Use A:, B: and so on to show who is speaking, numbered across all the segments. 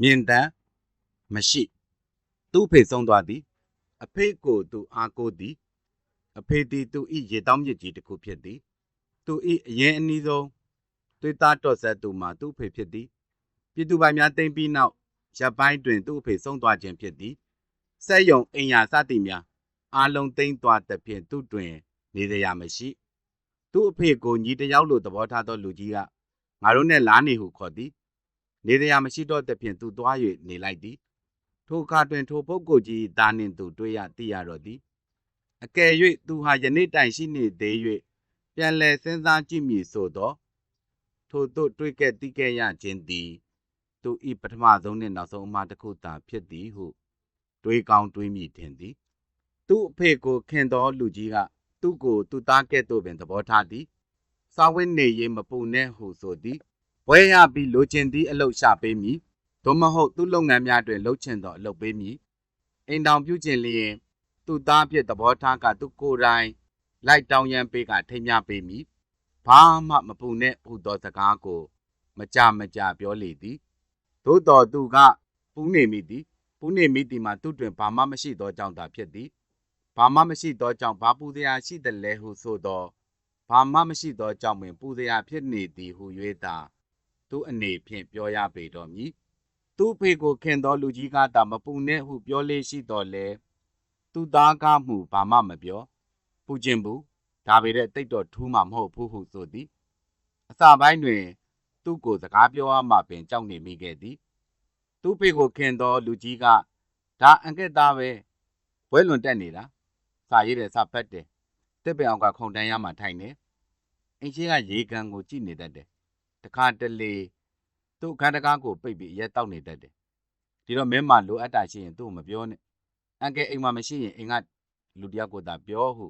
A: မြင်တမ်းမရှိသူ့ဖေဆုံးသွားသည် အဖေကိုသူအားကိုးသည် အဖေသည်သူ၏ရေတောင်းမြစ်ကြီးတစ်ခုဖြစ်သည် သူ၏အရင်အနည်းဆုံးသွေးသားတော်ဆက်သူမှာသူ့အဖေဖြစ်သည်ပြည်သူပိုင်များတိမ့်ပြီးနောက်ရပ်ပိုင်းတွင်သူ့အဖေဆုံးသွားခြင်းဖြစ်သည်ဆက်ယုံအိမ်ယာစသည်များအားလုံးတိမ့်သွားသဖြင့်သူ့တွင် နေရမရှိ သူ့အဖေကိုညီတစ်ယောက်လိုသဘောထားသောလူကြီးကငါတို့နဲ့လားနေဟုခေါ်သည် နေရမရှိတော့သဖြင့်သူသွား၍နေလိုက်သည် ထိုအခါတွင်ထိုပုဂ္ဂိုလ်ကြီးသားနှင့်သူတွေ့ရသိရတော့သည်အကယ်၍သူဟာယနေ့တိုင်ရှိနေသေး၍ပြန်လည်စဉ်းစားကြည့်မည်ဆိုသောထိုသို့တွေ့ခဲ့သိခဲ့ရခြင်းသည် သူဤပထမဆုံးနှင့်နောက်ဆုံးအမှားတစ်ခုသာဖြစ်သည်ဟုတွေးကောင်းတွေးမိထင်သည် သူ့အဖေကိုခင်သောလူကြီးကသူ့ကိုသူ့သားကဲ့သို့ပင်သဘောထားသည်စာဝတ်နေရေးမပူနဲ့ဟုဆိုသည် ဘွဲရပြီးလိုချင်သည့်အလုပ်ရှာပေးမည်သို့မဟုတ်သူ့လုပ်ငန်းများတွင်လှုပ်ချင်သောအလုပ်ပေးမည်အိမ်တောင်ပြုကျင်လျင်သူ့သားအဖြစ်သဘောထားကသူကိုယ်တိုင်လိုက်တောင်းရန်ပေးကထိမ်းမြပေးမည်ဘာမှမပူနဲ့ဟုသောစကားကို မကြမကြပြောလေသည်သို့တော်သူကပူးနေမိသည်ပူးနေမိသည်မှာသူ့တွင်ဘာမှမရှိသောကြောင့်သာဖြစ်သည်ဘာမှမရှိသောကြောင့်ဘာပူစရာရှိသလဲဟုဆိုသောဘာမှမရှိသောကြောင့်ပင်ပူစရာဖြစ်နေသည်ဟု၍သာ သူအနေဖြင့်ပြောရပေတော့မည်သူ့ဖေကိုခင်သောလူကြီးကသာမပူနဲ့ဟုပြောလေရှိတော်လဲသူသားကားမှုဘာမှမပြောပူခြင်းဘူးဒါပေမဲ့တိတ်တော့ထူးမှမဟုတ်ဘူးဟုဆိုသည်အစပိုင်းတွင် သူ့ကိုစကားပြောရမှပင်ကြောက်နေမိခဲ့သည်သူ့ဖေကိုခင်သောလူကြီးကဒါအင်္ဂက်သားပဲဘွဲလွန်တက်နေတာစာရေးတယ်စာဖတ်တယ်တစ်ပင်အောင်ကခုံတန်းရမှထိုင်နေအင်းချင်းကရေကန်ကိုကြည့်နေတတ်တယ် တခါတလေသူ့အခန်းတကားကိုပိတ်ပြီးအရက်တောက်နေတတ်တယ်ဒီတော့မင်းမလိုအပ်တာရှိရင်သူ့ကိုမပြောနဲ့အန်ကဲအိမ်မှာမရှိရင်အိမ်ကလူတယောက်ကိုသာပြောဟု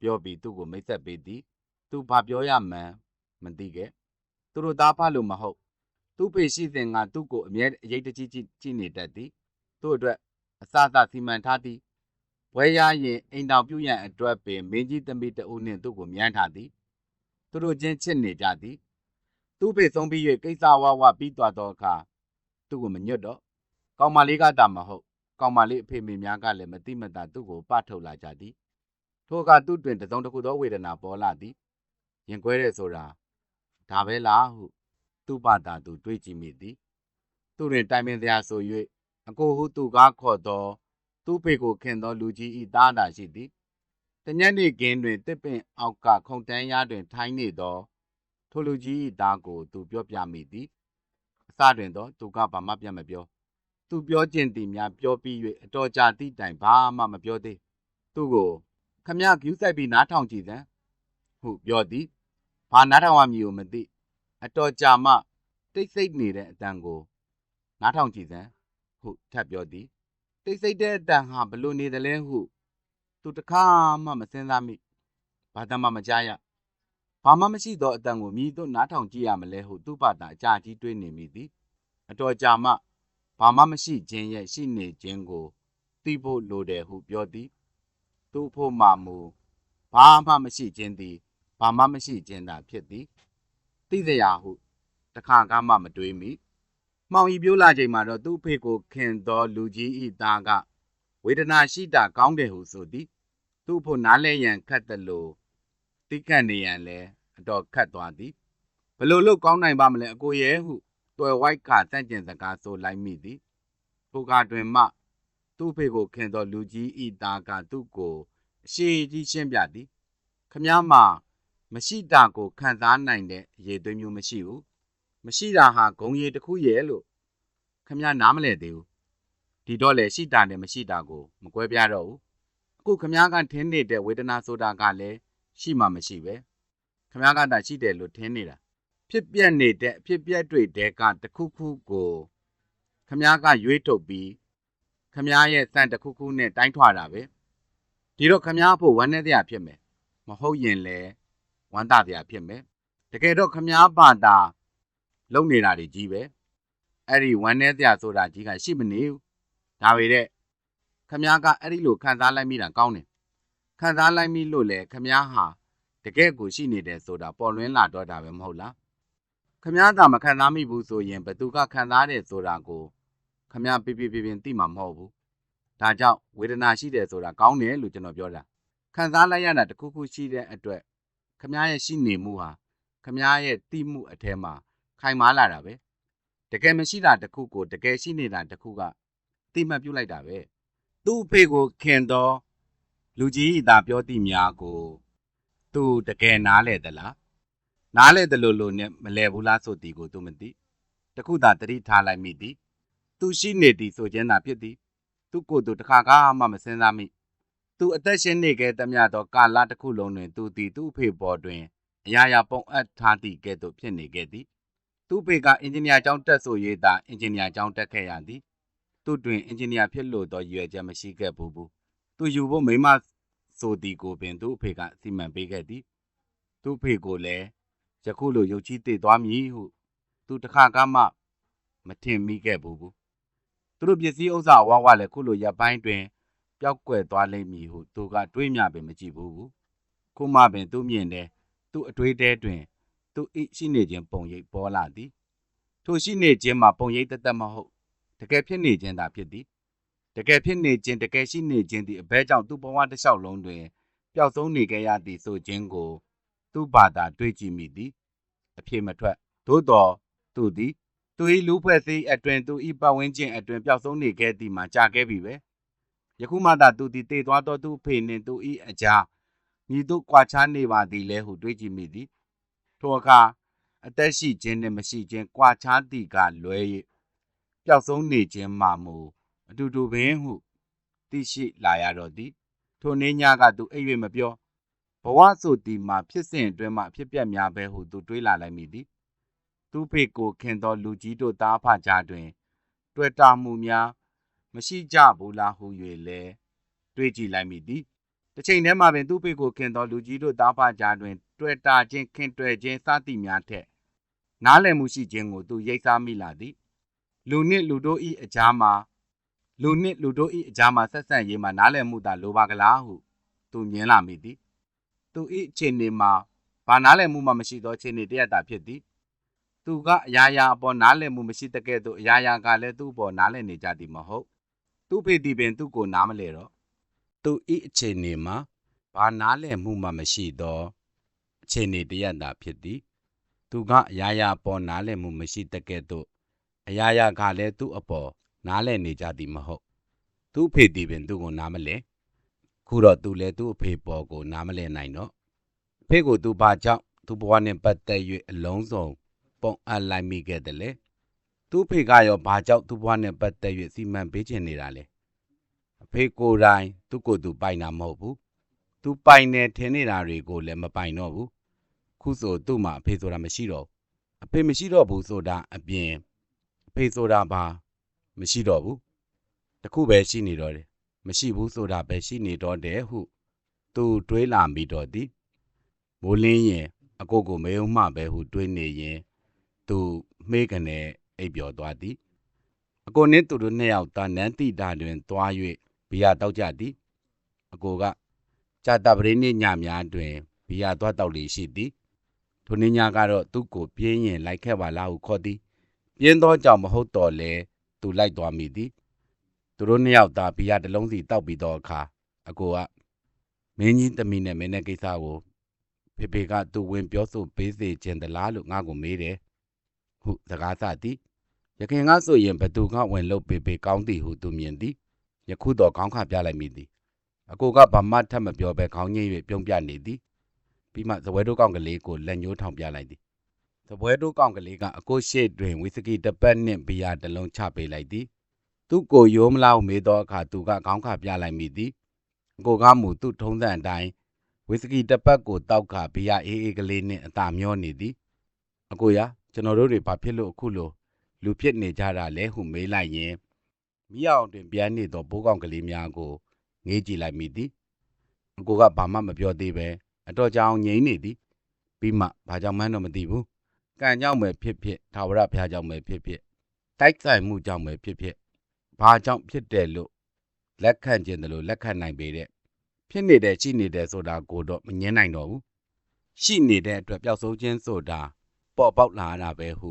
A: ပြောပြီးသူ့ကိုမိတ်ဆက်ပေးသည်သူဘာပြောရမှန်းမသိခဲ့သူတို့သားဖလို့မဟုတ်သူ့ဖေရှိစဉ်ကသူ့ကိုအမြဲအရေးတကြီးကြည့်ကြည့်နေတတ်သည်သူ့အတွက်အစအစစီမံထားသည်ဘွဲရရင်အိမ်တောင်ပြုတ်ရန်အတွက်ပင်မင်းကြီးသမီးတဦးနှင့်သူ့ကိုမြန်းထားသည်သူတို့ချင်းချစ်နေကြသည် သူ့ဖေဆုံးပြီး၍ကိစ္စဝဝပြီးသွားသောအခါသူ့ကိုမညွတ်တော့ကောင်မလေးကတာမဟုတ်ကောင်မလေးအဖေမေများကလည်းမတိမတာသူ့ကိုပထုတ်လာကြသည်ထိုအခါသူ့တွင်တစုံတစ်ခုသောဝေဒနာပေါ်လာသည်ရင်ကွဲတဲ့ဆိုတာဒါပဲလားဟု သူ့ဘာသာသူတွေးကြည့်မိသည်သူတွင်တိုင်ပင်စရာဆို၍အကိုဟုသူကားခေါ်သောသူ့ဖေကိုခင်သောလူကြီးဤသားသာရှိသည်တညက်နေ့ကင်းတွင်တစ်ပင်အောက်ကခုံတန်းရားတွင်ထိုင်းနေသော ထိုလူကြီးဤသားကိုသူပြောပြမိသည်အစတွင်တော့သူကဘာမှပြန်မပြောသူပြောခြင်းသည်များပြောပြီး၍အတော်ကြာသည့်တိုင်ဘာမှမပြောသေးသူ့ကိုခမရဂယူးဆိုင်ပြီးနားထောင်ကြည့်စမ်းဟုပြောသည်ဘာနားထောင်ရမည်ကိုမသိအတော်ကြာမှတိတ်ဆိတ်နေတဲ့အတန်ကိုနားထောင်ကြည့်စမ်းဟုထပ်ပြောသည်တိတ်ဆိတ်တဲ့အတန်ဟာဘလို့နေသလဲဟု သူတခါမှမစင်စားမိဘာတမှမကြားရ ဘာမှမရှိသောအတန်ကိုမြည်သို့နားထောင်ကြည့်ရမလဲဟုသူ့ဘာသာအကြာကြီးတွေးနေမိသည်အတော်ကြာမှဘာမှမရှိခြင်းရဲ့ရှိနေခြင်းကိုသိဖို့လိုတယ်ဟုပြောသည်သူ့ဖို့မှမူဘာမှမရှိခြင်းသည်ဘာမှမရှိခြင်းသာဖြစ်သည်သိစရာဟုတခါကမှမတွေးမိမှောင်ဤပြိုးလာချိန်မှာတော့သူ့ဖေကိုခင်သောလူကြီးဤသားကဝေဒနာရှိတာကောင်းတယ်ဟုဆိုသည်သူ့ဖို့နားလဲရန်ခတ်တယ်လို့ တိကတ်နေရန်လဲအတော်ခတ်သွားသည်ဘလို့လို့ကောင်းနိုင်ပါမလဲအကိုရဲ့ဟုတွယ်ဝိုက်ကစန့်ကျင်စကားဆိုလိုက်မိသည်ပုကာတွင်မှ သူ့ဖေကိုခင်သောလူကြီးဤသားကသူ့ကိုအရှိကြီးရှင်းပြသည်ခမားမှာမရှိတာကိုခံစားနိုင်တဲ့အရေးသွေးမျိုးမရှိဘူးမရှိတာဟာဂုံရည်တစ်ခုရဲ့လို့ခမားနားမလဲသေးဘူးဒီတော့လေရှိတာနဲ့မရှိတာကိုမကွဲပြားတော့ဘူးအခုခမားကထင်းနေတဲ့ဝေဒနာဆိုတာကလည်း ရှိမှမရှိပဲခမားကသာရှိတယ်လို့ထင်းနေတာဖြစ်ပြက်နေတဲ့အဖြစ်ပြက်တွေတဲကတခုခုကိုခမားကရွေးထုတ်ပြီးခမားရဲ့စံတခုခုနဲ့တိုင်းထွာတာပဲဒီတော့ခမားဖို့ဝမ်းနေတဲ့အဖြစ်မယ်မဟုတ်ရင်လည်းဝမ်းသာတဲ့အဖြစ်မယ်တကယ်တော့ခမားပါတာလုံနေတာတွေကြီးပဲအဲ့ဒီဝမ်းနေတဲ့အဆိုတာကြီးကရှိမနေဘူးဒါပေမဲ့ခမားကအဲ့ဒီလိုခံစားလိုက်မိတာကောင်းတယ် ခံစားလိုက်မိလို့လေခမားဟာတကယ်ကိုရှိနေတယ်ဆိုတာပေါ်လွင်လာတော့တာပဲမဟုတ်လားခမားသာမခံစားမိဘူးဆိုရင်ဘသူကခံစားတယ်ဆိုတာကိုခမပြပြပြပြသိမှာမဟုတ်ဘူးဒါကြောင့်ဝေဒနာရှိတယ်ဆိုတာကောင်းတယ်လို့ကျွန်တော်ပြောတာခံစားလိုက်ရတာတစ်ခုခုရှိတဲ့အတွက်ခမရဲ့ရှိနေမှုဟာခမရဲ့တိမှုအထဲမှာခိုင်မာလာတာပဲတကယ်မရှိတာတစ်ခုကိုတကယ်ရှိနေတာတစ်ခုကတိမှတ်ပြုလိုက်တာပဲသူ့အဖေကိုခင်တော့ လူကြီးဤသာပြောသည့်များကို သူတကယ်နားလဲသလားနားလဲတယ်လို့လို့နဲ့မလဲဘူးလားဆိုသည်ကိုသူမသိတခုသာတတိထားလိုက်မိသည်သူရှိနေသည်ဆိုခြင်းသာဖြစ်သည် သူကိုယ်သူတစ်ခါကားမှမစင်စားမိသူအသက်ရှင်နေခဲ့သမျှသောကာလတစ်ခုလုံးတွင်သူသည်သူ့အဖေပေါ်တွင်အရာရာပုံအပ်ထားသည့်ကဲ့သို့ဖြစ်နေခဲ့သည်သူ့ဖေကအင်ဂျင်နီယာကျောင်းတက်ဆို၍သာအင်ဂျင်နီယာကျောင်းတက်ခဲ့ရသည်သူတွင်အင်ဂျင်နီယာဖြစ်လို့သောရည်ရွယ်ချက်မရှိခဲ့ဘူးဘူး သူယူဖို့မိမဆိုသည်ကိုပင်သူ့အဖေကစီမံပေးခဲ့သည်သူ့ဖေကိုလည်းယခုလိုရုပ်ချီးတည်သွားမည်ဟုသူတစ်ခါကမှမထင်မိခဲ့ဘူးဘူးသူတို့ပစ္စည်းဥစ္စာအဝါဝလည်းခုလိုရပ်ပိုင်းတွင်ပျောက်ကွယ်သွားလိမ့်မည်ဟုသူကတွေးမြပင်မကြည့်ဘူးဘူးခုမှပင်သူမြင်တယ်သူ့အတွေးတဲတွင်သူဣရှိနေခြင်းပုံရိပ်ပေါ်လာသည်ထိုရှိနေခြင်းမှာပုံရိပ်တသက်မဟုတ်တကယ်ဖြစ်နေခြင်းသာဖြစ်သည် တကယ်ဖြစ်နေခြင်းတကယ်ရှိနေခြင်းသည်အဘဲကြောင့်သူ့ဘဝတစ်လျှောက်လုံးတွင်ပျောက်ဆုံးနေခဲ့ရသည်ဆိုခြင်းကို သူ့ဘာသာတွေးကြည့်မိသည်အပြေမထွက်သို့တော်သူသည်သူ၏လူဖွဲ့စည်းအတွင်သူ၏ပတ်ဝန်းကျင်အတွင်ပျောက်ဆုံးနေခဲ့သည်မှာကြာခဲ့ပြီပဲယခုမှသာသူသည်တည်သွားသောသူ့ဖေနှင့်သူ၏အကြားမိတို့ကွာခြားနေပါသည်လဲဟုတွေးကြည့်မိသည်ထိုအခါအသက်ရှိခြင်းနှင့်မရှိခြင်းကွာခြားသည်ကလွဲ၍ပျောက်ဆုံးနေခြင်းမှမူ အတူတူပင်ဟုသိရှိလာရတော့သည်ထိုနေ့ညကသူအိပ်၍မပြောဘဝဆိုသည်မှာဖြစ်စဉ်အတွင်းမှအဖြစ်ပြက်များပဲဟုသူတွေးလာလိုက်မိသည်သူဖေကိုခင်သောလူကြီးတို့သားဖကြားတွင် တွေ့တာမှုများမရှိကြဘူးလားဟု၍လဲတွေးကြည့်လိုက်မိသည်တစ်ချိန်တည်းမှာပင်သူဖေကိုခင်သောလူကြီးတို့သားဖကြားတွင် တွေ့တာခြင်းခင်တွေ့ခြင်းစသည်များထက်နားလည်မှုရှိခြင်းကိုသူရိပ်စားမိလာသည်လူနှင့်လူတို့၏အကြားမှာ လူနှင့်လူတို့၏အကြားမှာဆက်ဆံရေးမှာနားလည်မှုသာလိုပါကလားဟုသူမြင်လာမိသည်သူ၏အခြေအနေမှာဘာနားလည်မှုမှမရှိသောအခြေအနေတရတာဖြစ်သည်သူကအရာရာအပေါ်နားလည်မှုမရှိတဲ့ကဲ့သို့အရာရာကလည်းသူ့အပေါ်နားလည်နေကြသည်မဟုတ်သူ့ဖေတီပင်သူ့ကိုနားမလဲတော့သူ၏အခြေအနေမှာဘာနားလည်မှုမှမရှိသောအခြေအနေတရတာဖြစ်သည်သူကအရာရာပေါ်နားလည်မှုမရှိတဲ့ကဲ့သို့အရာရာကလည်းသူ့အပေါ် နားလည်နေကြသည်မဟုတ်သူ့ဖေတီပင်သူ့ကိုနားမလဲခုတော့သူလည်းသူ့အဖေပေါ်ကိုနားမလဲနိုင်တော့အဖေကိုသူဘာကြောင့်သူ့ဘဝနဲ့ပတ်သက်၍အလုံးစုံပုံအပ်လိုက်မိခဲ့တယ်လေသူ့ဖေကရောဘာကြောင့်သူ့ဘဝနဲ့ပတ်သက်၍စီမံပေးချင်နေတာလဲအဖေကိုယ်တိုင်သူ့ကိုယ်သူပိုင်တာမဟုတ်ဘူးသူပိုင်နေထင်နေတာတွေကိုလည်းမပိုင်တော့ဘူးခုဆိုသူ့မှာအဖေဆိုတာမရှိတော့အဖေမရှိတော့ဘူးဆိုတာအပြင်အဖေဆိုတာဘာ မရှိတော့ဘူးတခုပဲရှိနေတော့တယ်မရှိဘူးဆိုတာပဲရှိနေတော့တယ်ဟု သူတွေးလာမိတော့သည်မိုးလင်းရင်အကိုကိုမေုံမှပဲဟုတွေးနေရင် သူမေးကနေအိပ်ပျော်သွားသည်အကိုနှင့်သူတို့နှစ်ယောက်သာနန်းတိတာတွင်သွား၍ဘီယာတောက်ကြသည်အကိုကကြာတပရင်းနေ့ညများတွင်ဘီယာသွားတောက်လေရှိသည်ထိုနေ့ညကတော့သူ့ကိုပြင်းရင်လိုက်ခဲ့ပါလားဟုခေါ်သည်ပြင်းသောကြောင့်မဟုတ်တော့လဲ သူလိုက်သွားမိသည်သူတို့နှစ်ယောက်သာဘီယာတစ်လုံးစီတောက်ပြီးတော့အခါအကိုကမင်းကြီးတမီနဲ့မင်းနဲ့ကိစ္စကိုဖေဖေကသူဝင်ပြောဆိုပေးစေခြင်းတလားလို့ငါ့ကိုမေးတယ်ဟုစကားဆသည်ရခင်ကဆိုရင်ဘသူကဝင်လို့ပေပေကောင်းသည်ဟုသူမြင်သည်ယခုတော့ခေါင်းခပြလိုက်မိသည်အကိုကဘာမှထပ်မပြောဘဲခေါင်းငိမ့်၍ပြုံးပြနေသည်ပြီးမှဇပွဲတို့ကောင်ကလေးကိုလက်ညှိုးထောင်ပြလိုက်သည် ဇပွဲတို့ကောင်ကလေးကအကိုရှေ့တွင်ဝီစကီတစ်ပတ်နှင့်ဘီယာတစ်လုံးချပေးလိုက်သည်သူ့ကိုရိုးမလောက်မေးသောအခါသူကခေါင်းခပြလိုက်မိသည်အကိုကမူသူ့ထုံးစံအတိုင်းဝီစကီတစ်ပတ်ကိုတောက်ခဘီယာအေးအေးကလေးနှင့်အသာမျောနေသည်အကိုရကျွန်တော်တို့တွေဘာဖြစ်လို့အခုလိုလူဖြစ်နေကြတာလဲဟုမေးလိုက်ရင်မိအောင်တွင်ပြန်နေသောဘိုးကောင်ကလေးများကိုငေးကြည့်လိုက်မိသည်အကိုကဘာမှမပြောသေးပဲအတော်ကြောင်ငြိမ်နေသည်ပြီးမှဘာကြောင့်မှန်းတော့မသိဘူး ကံကြောင့်ပဲဖြစ်ဖြစ်သာဝရဘုရားကြောင့်ပဲဖြစ်ဖြစ်တိုက်ဆိုင်မှုကြောင့်ပဲဖြစ်ဖြစ်ဘာကြောင့်ဖြစ်တယ်လို့လက်ခံခြင်းတယ်လို့လက်ခံနိုင်ပေတဲ့ဖြစ်နေတယ်ရှိနေတယ်ဆိုတာကိုတော့မငင်းနိုင်တော့ဘူးရှိနေတဲ့အတွက်ပျောက်ဆုံးခြင်းဆိုတာပေါ်ပေါက်လာတာပဲဟု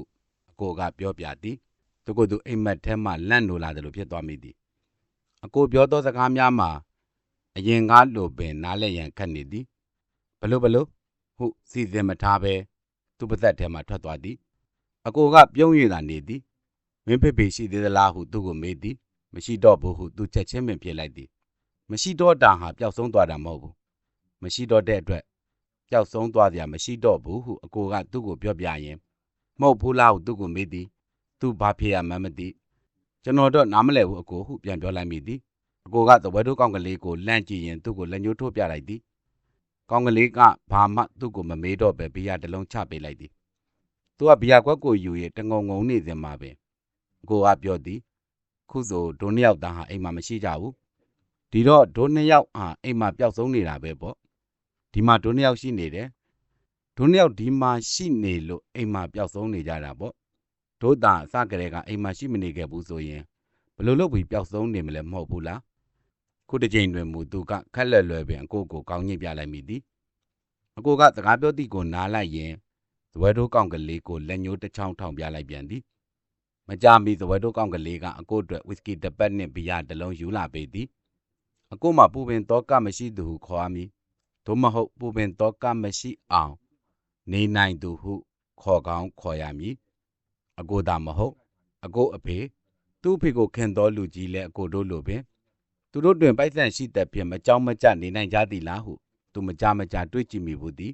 A: အကိုကပြောပြသည်သူကိုယ်သူအိမ်မက်ထဲမှလန့်နိုလာတယ်လို့ဖြစ်သွားမိသည်အကိုပြောသောစကားများမှာအရင်ကားလိုပင်နားလဲရန်ခတ်နေသည်ဘလို့ဘလို့ဟုစီစဉ်မထားဘဲ သူ့ပါသက်ထဲမှထွက်သွားသည်အကိုကပြုံးရည်သာနေသည်မင်းဖေဖေရှိသေးသလားဟုသူ့ကိုမေးသည်မရှိတော့ဘူးဟုသူချက်ချင်းပင်ပြေလိုက်သည်မရှိတော့တာဟာပျောက်ဆုံးသွားတာမဟုတ်ဘူးမရှိတော့တဲ့အတွက်ပျောက်ဆုံးသွားစရာမရှိတော့ဘူးဟုအကိုကသူ့ကိုပြောပြရင်မဟုတ်ဘူးလားဟုသူ့ကိုမေးသည်သူဘာဖြစ်ရမှန်းမသိကျွန်တော်တော့နားမလဲဘူးအကိုဟုပြန်ပြောလိုက်မိသည်အကိုကသပွဲတို့ကောင်းကလေးကိုလန့်ကြည့်ရင်သူ့ကိုလက်ညှိုးထိုးပြလိုက်သည် ကောင်းကလေးကဘာမှသူ့ကိုမမေးတော့ပဲဘီယာတစ်လုံးချပေးလိုက်သည်သူကဘီယာကွက်ကိုယူရတငုံငုံနေစင်မှာပင်အကိုကပြောသည် ခုဆိုဒိုနှစ်ယောက်သားဟာအိမ်မှာမရှိကြဘူးဒီတော့ဒိုနှစ်ယောက်ဟာအိမ်မှာပျောက်ဆုံးနေတာပဲပေါ့ဒီမှာဒိုနှစ်ယောက်ရှိနေတယ်ဒိုနှစ်ယောက်ဒီမှာရှိနေလို့အိမ်မှာပျောက်ဆုံးနေကြတာပေါ့ဒို့တာအစကတည်းကအိမ်မှာရှိမနေခဲ့ဘူးဆိုရင်ဘယ်လိုလုပ်ပြီးပျောက်ဆုံးနေမလဲမဟုတ်ဘူးလား ခုတစ်ချိန်တွင်မူသူကခက်လက်လွယ်ပင်အကိုကိုကောင်းညစ်ပြလိုက်မိသည်အကိုကစကားပြောသည့်ကိုနားလိုက်ရင်ဇဝဲတို့ကောင်ကလေးကိုလက်ညှိုးတစ်ချောင်းထောင်ပြလိုက်ပြန်သည်မကြမီဇဝဲတို့ကောင်ကလေးကအကိုအတွက်ဝီစကီတစ်ပတ်နှင့်ဘီယာတစ်လုံးယူလာပေးသည်အကိုမှပူပင်တော့ကမရှိသူဟုခေါ်ရမည်သို့မဟုတ်ပူပင်တော့ကမရှိအောင်နေနိုင်သူဟုခေါ်ကောင်းခေါ်ရမည်အကိုသာမဟုတ်အကိုအဖေသူ့အဖေကိုခင်တော်လူကြီးလဲအကိုတို့လိုပင် သူတို့တွင်ပိုက်ဆံရှိတဲ့ဖြင့်မကြောက်မကြနေနိုင်ကြသည်လားဟုသူမကြမကြတွေးကြည့်မိဘူးသည်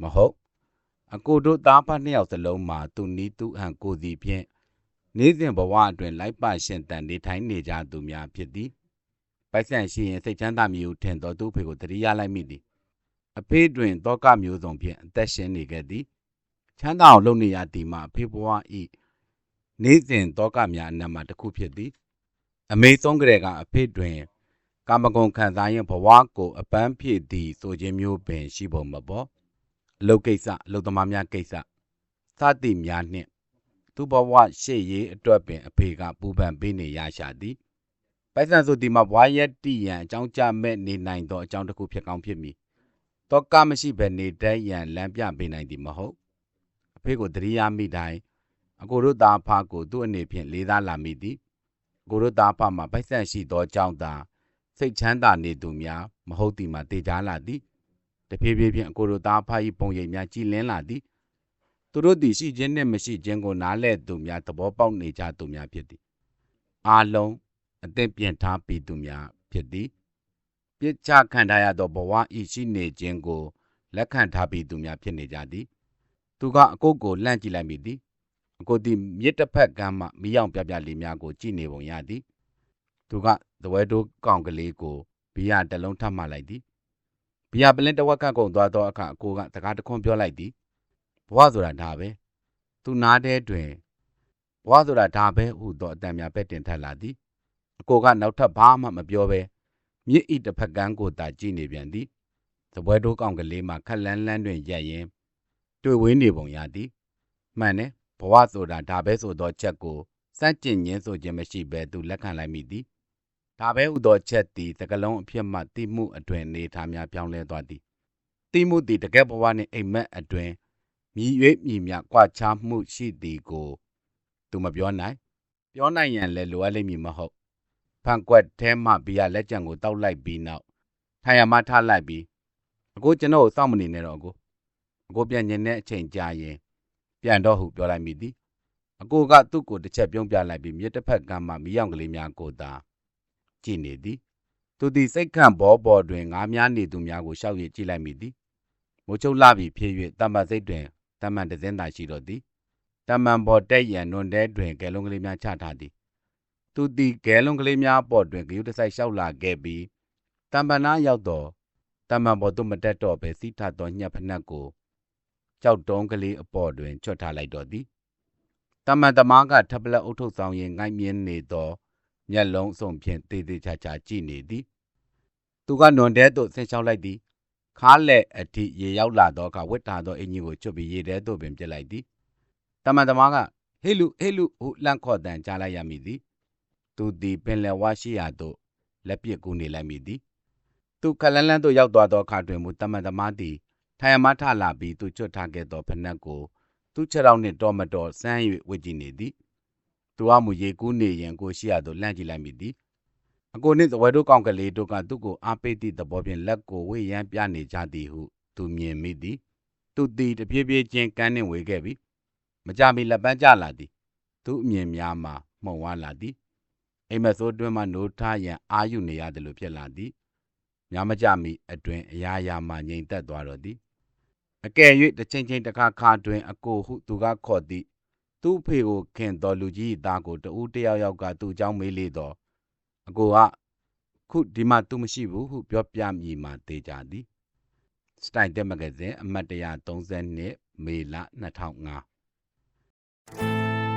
A: မဟုတ်အကိုတို့သားဖနှစ်ယောက်စလုံးမှာသူနီးသူဟန်ကိုစီဖြင့်နေ့စဉ်ဘဝအတွင်းလိုက်ပါရှင်တန်နေထိုင်နေကြသူများဖြစ်သည်ပိုက်ဆံရှိရင်စိတ်ချမ်းသာမျိုးထင်တော်သူ့ဖေကိုတတိယလိုက်မိသည်အဖေတွင်တောကမျိုးစုံဖြင့်အသက်ရှင်နေခဲ့သည်ချမ်းသာအောင်လုပ်နေရသည်မှာအဖေဘဝဤနေ့စဉ်တောကများအနက်မှာတစ်ခုဖြစ်သည် အမေဆုံးကြတဲ့ကအဖေတွင် ကာမဂုဏ်ခံစားရင်ဘဝကို အပန်းဖြည့်သည် ဆိုခြင်းမျိုးပင်ရှိပုံမပေါ်အလုတ်ကိစ္စအလုတ်သမားများကိစ္စစသည်များနှင့် သူဘဝရှေ့ရေးအတွက်ပင် အဖေကပူပန်ပေးနေရရှာသည်ပိုက်ဆံဆိုဒီမှာဘွားရက်တီရန်အကြောင်းကြမဲ့နေနိုင်သောအကြောင်းတစ်ခုဖြစ်ကောင်းဖြစ်မည်တောကမရှိဘဲနေတတ်ရန်လမ်းပြပေးနိုင်သည်မဟုတ်အဖေကိုတတိယမိတိုင်းအကိုတို့သားဖကိုသူ့အနေဖြင့်လေးစားလာမိသည်အ ကိုတို့သားဖမှာပိုက်ဆံရှိသောအကြောင်းသာစိတ်ချမ်းသာနေသူများမဟုတ်သည်မှာတေချာလာသည်တဖြည်းဖြည်းဖြင့်အကိုတို့သားဖ၏ပုံရိပ်များကြည်လင်းလာသည်သူတို့သည်ရှိခြင်းနှင့်မရှိခြင်းကိုနားလဲသူများသဘောပေါက်နေကြသူများဖြစ်သည်အားလုံးအသင့်ပြင်ထားပြီးသူများဖြစ်သည်ပြစ်ချခံထားရသောဘဝဤရှိနေခြင်းကိုလက်ခံထားပြီးသူများဖြစ်နေကြသည် သူကအကုတ်ကိုလှန့်ကြည့်လိုက်မိသည် အကိုသည်မြစ်တစ်ဖက်ကမ်းမှမိအောင်ပြပြလေးများကိုကြည့်နေပုံရသည်သူကသဝဲတိုးကောင်ကလေးကိုဘီယာတစ်လုံးထပ်မှလိုက်သည်ဘီယာပလင်းတစ်ဝက်ကကုန်သွားသောအခါအကိုကစကားတခွန်းပြောလိုက်သည်ဘဝဆိုတာဒါပဲသူနားတဲ့တွင်ဘဝဆိုတာဒါပဲဟုသောအတန်များပဲတင်ထက်လာသည်အကိုကနောက်ထပ်ဘာမှမပြောဘဲမြစ်ဤတစ်ဖက်ကန်းကိုသာကြည့်နေပြန်သည်သပွဲတိုးကောင်ကလေးမှခက်လန်းလန်းတွင်ရက်ရင်တွေ့ဝေးနေပုံရသည်မှန်တယ် ဘဝဆိုတာဒါပဲဆိုသောချက်ကိုစန့်ကျင်ခြင်းဆိုခြင်းမရှိဘဲသူလက်ခံလိုက်မိသည်ဒါပဲဟုသောချက်သည်သကလုံးအဖြစ်မှတိမှုအတွင်နေထားများပြောင်းလဲသွားသည်တိမှုသည်တကယ်ဘဝနှင့်အိမ်မက်အတွင်မြည်၍မြည်မြကွာခြားမှုရှိသည်ကိုသူမပြောနိုင် ပြောနိုင်ရန်လည်းလိုအပ်လိမ့်မည်မဟုတ်ဖန်ကွက်ထဲမှဘီယာလက်ကြံကိုတောက်လိုက်ပြီးနောက်ထိုင်ရမထားလိုက်ပြီးအခုကျွန်တော်ကိုစောင့်မနေနဲ့တော့အကိုအကိုပြန်ညင်တဲ့အချိန်ကြာရင် ပြန်တော့ဟုပြောလိုက်မိသည်အကိုကသူ့ကိုတစ်ချက်ပြုံးပြလိုက်ပြီးမြစ်တစ်ဖက်ကမ်းမှမီးရောင်ကလေးများကိုသာကြည့်နေသည်သူသည်စိတ်ခန့်ဘောပေါ်တွင်ငါးများနေသူများကိုရှောက်ရည်ကြည့်လိုက်မိသည်မိုးချုပ်လာပြီးဖြစ်၍တမ္ပစိတ်တွင်တမန်တစင်းသာရှိတော့သည်တမန်ပေါ်တက်ရန်နွန်တဲတွင်ကဲလုံးကလေးများချထားသည်သူသည်ကဲလုံးကလေးများပေါ်တွင်ဂယုတဆိုင်လျှောက်လာခဲ့ပြီးတမန်နာရောက်တော့တမန်ပေါ်သို့မတက်တော့ပဲစီးထသောညက်ဖနက်ကို ကြောက်တုံးကလေးအပေါ်တွင်ချွတ်ထားလိုက်တော့သည်တမန်သမားကထပ်ပလက်အုပ်ထုတ်ဆောင်ရင်ငိုက်မြင်းနေသောမျက်လုံးစုံဖြင့်တေးသေးချာချာကြည့်နေသည်သူကနွန်တဲသို့ဆင်းလျှောက်လိုက်သည်ခါလက်အထိရေရောက်လာသောအခါဝတ်ထားသောအင်ကြီးကိုချွတ်ပြီးရေထဲသို့ပင်ပြစ်လိုက်သည်တမန်သမားကဟေးလူဟေးလူဟုလန့်ခေါ်တန်ကြားလိုက်ရမည်သည်သူသည်ပင်လယ်ဝါရှိရာသို့လက်ပစ်ကူးနေလိုက်မိသည်သူခလန်းလန်းသို့ရောက်သွားသောအခါတွင်မူတမန်သမားသည် ထိုင်မထလာပြီးသူချွတ်ထားခဲ့သောဖနက်ကို သူ့ခြေထောက်နှင့်တော်မတော်ဆန်း၍ဝစ်ကြည့်နေသည်သူကမူရေကူးနေရင်ကိုရှိရသို့လှမ်းကြည့်လိုက်မိသည်အကိုနှင့်သဝဲတို့ကောင်ကလေးတို့ကသူ့ကိုအားပေးသည့်သဘောဖြင့်လက်ကိုဝေ့ရမ်းပြနေကြသည်ဟုသူမြင်မိသည်သူသည်တပြေးပြေးချင်းကန်းနှင့်ဝေခဲ့ပြီမကြမီလက်ပန်းကျလာသည်သူ့အမြင်များမှာမှုံဝါလာသည်အိမ်မက်ဆိုးတွင်မှနိုးထားရန်အာယူနေရတယ်လို့ဖြစ်လာသည်များမကြမီအတွင်အရာရာမှငြိမ်သက်သွားတော့သည် အကယ်၍တစ်ချိန်ချိန်တစ်ခါခါတွင် အကိုဟုသူကခေါ်သည်သူ့ဖေကိုခင်တော်လူကြီး၏သားကိုတဦးတယောက်ယောက်ကသူ့အကြောင်းမေးလေတော့အကိုကခုဒီမှာသူမရှိဘူးဟုပြောပြမည်မှာတေးကြသည်စတိုင်တက်မဂ္ဂဇင်းအမှတ်132မေလ2005